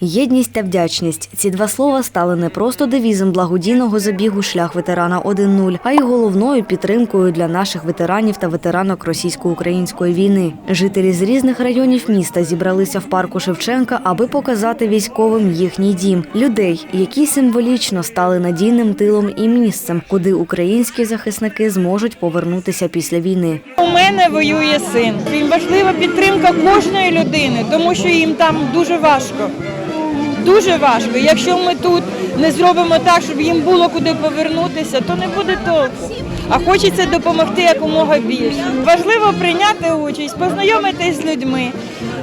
Єдність та вдячність ці два слова стали не просто девізом благодійного забігу Шлях ветерана 1.0, а й головною підтримкою для наших ветеранів та ветеранок російсько-української війни. Жителі з різних районів міста зібралися в парку Шевченка, аби показати військовим їхній дім людей, які символічно стали надійним тилом і місцем, куди українські захисники зможуть повернутися після війни. У мене воює син. Важлива підтримка кожної людини, тому що їм там дуже важко. Дуже важко. Якщо ми тут не зробимо так, щоб їм було куди повернутися, то не буде толку. А хочеться допомогти якомога більше. Важливо прийняти участь, познайомитись з людьми,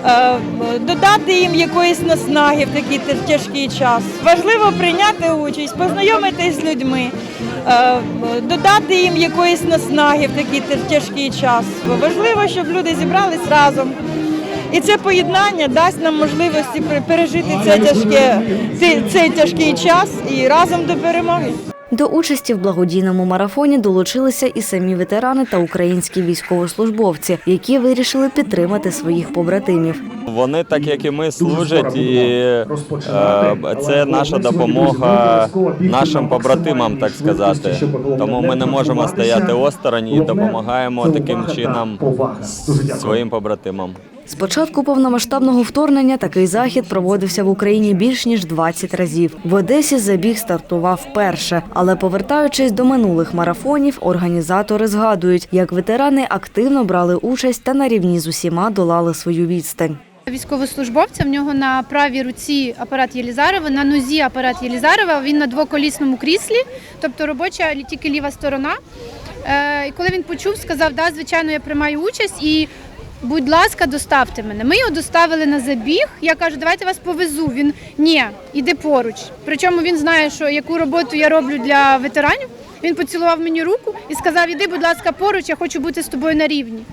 е, додати їм якоїсь наснаги в такий тяжкий час. Важливо прийняти участь, познайомитись з людьми, е, додати їм якоїсь наснаги в такий тяжкий час. Важливо, щоб люди зібрались разом. І це поєднання дасть нам можливості пер- пережити це тяжке, цей, цей тяжкий час і разом до перемоги. До участі в благодійному марафоні долучилися і самі ветерани та українські військовослужбовці, які вирішили підтримати своїх побратимів. Вони, так як і ми, служать, і е, це наша допомога нашим побратимам, так сказати. Тому ми не можемо стояти осторонь і допомагаємо таким чином своїм побратимам. З початку повномасштабного вторгнення такий захід проводився в Україні більш ніж 20 разів. В Одесі забіг стартував вперше, але повертаючись до минулих марафонів, організатори згадують, як ветерани активно брали участь та на рівні з усіма долали свою відстань. Військовослужбовця в нього на правій руці апарат Єлізарова, на нозі апарат Єлізарова. Він на двоколісному кріслі, тобто робоча тільки ліва сторона. Е, І коли він почув, сказав, да, звичайно, я приймаю участь і. Будь ласка, доставте мене. Ми його доставили на забіг. Я кажу, давайте вас повезу. Він ні, іди поруч. Причому він знає, що яку роботу я роблю для ветеранів. Він поцілував мені руку і сказав: Іди, будь ласка, поруч, я хочу бути з тобою на рівні.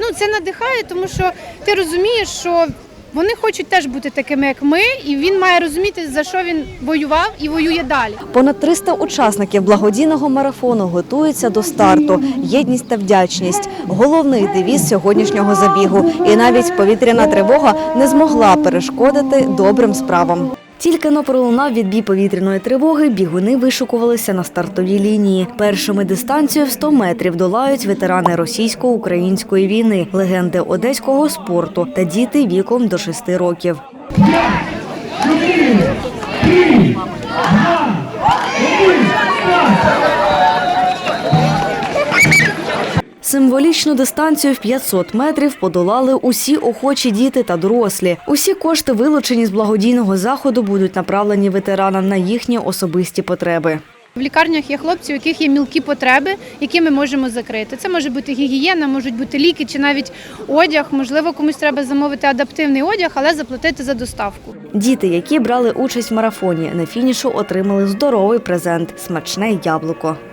Ну це надихає, тому що ти розумієш, що вони хочуть теж бути такими, як ми, і він має розуміти, за що він воював і воює далі. Понад 300 учасників благодійного марафону готуються до старту. Єдність та вдячність головний девіз сьогоднішнього забігу. І навіть повітряна тривога не змогла перешкодити добрим справам. Тільки но пролунав відбій повітряної тривоги, бігуни вишукувалися на стартовій лінії. Першими дистанцію в 100 метрів долають ветерани російсько-української війни, легенди одеського спорту та діти віком до 6 років. Символічну дистанцію в 500 метрів подолали усі охочі діти та дорослі. Усі кошти, вилучені з благодійного заходу, будуть направлені ветеранам на їхні особисті потреби. В лікарнях є хлопці, у яких є мілкі потреби, які ми можемо закрити. Це може бути гігієна, можуть бути ліки чи навіть одяг. Можливо, комусь треба замовити адаптивний одяг, але заплатити за доставку. Діти, які брали участь в марафоні, на фінішу отримали здоровий презент смачне яблуко.